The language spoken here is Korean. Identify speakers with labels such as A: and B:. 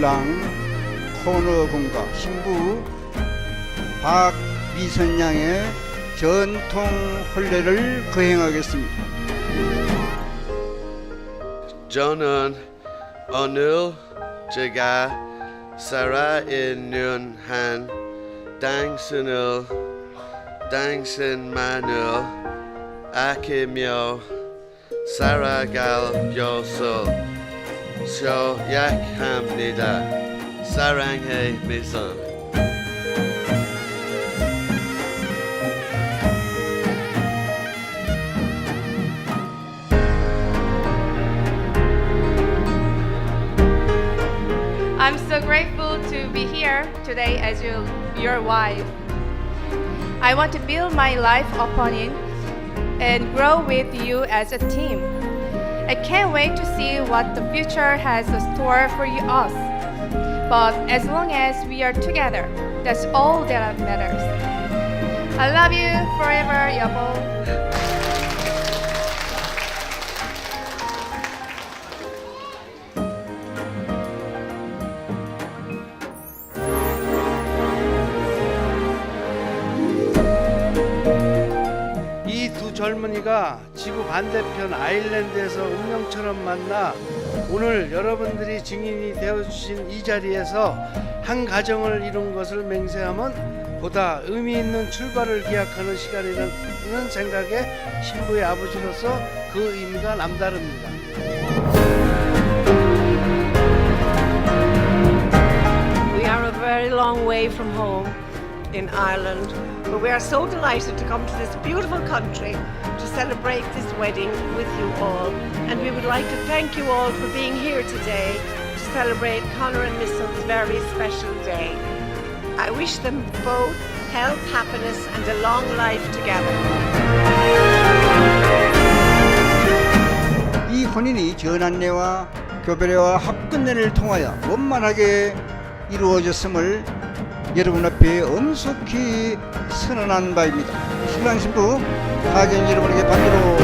A: 신랑 코너 군과 신부 박미선 양의 전통 혼례를 거행하겠습니다.
B: 저는 오늘 제가 살아있는 한 당신을 당신만을 아끼며 살아갈 것을 So Misan.
C: I'm so grateful to be here today as you, your wife. I want to build my life upon it and grow with you as a team. I can't wait to see what the future has in store for you us. But as long as we are together, that's all that matters. I love you forever, 여
D: 젊은이가 지구 반대편 아일랜드에서 운명처럼 만나 오늘 여러분들이 증인이 되어주신 이 자리에서 한 가정을 이룬 것을 맹세하면 보다 의미 있는 출발을 기약하는 시간이라는 생각에 신부의 아버지로서 그 의미가 남다릅니다.
E: In Ireland, but we are so delighted to come to this beautiful country to celebrate this wedding with you all. And we would like to thank you all for being here today to celebrate Conor and Misson's very special day. I wish them both health, happiness, and a long life together.
A: 이 혼인이 전안례와 교배례와 합근례를 통하여 원만하게 이루어졌음을 여러분 앞에 엄숙히 선언한 바입니다. 신랑 신부 가정 여러분에게 반대로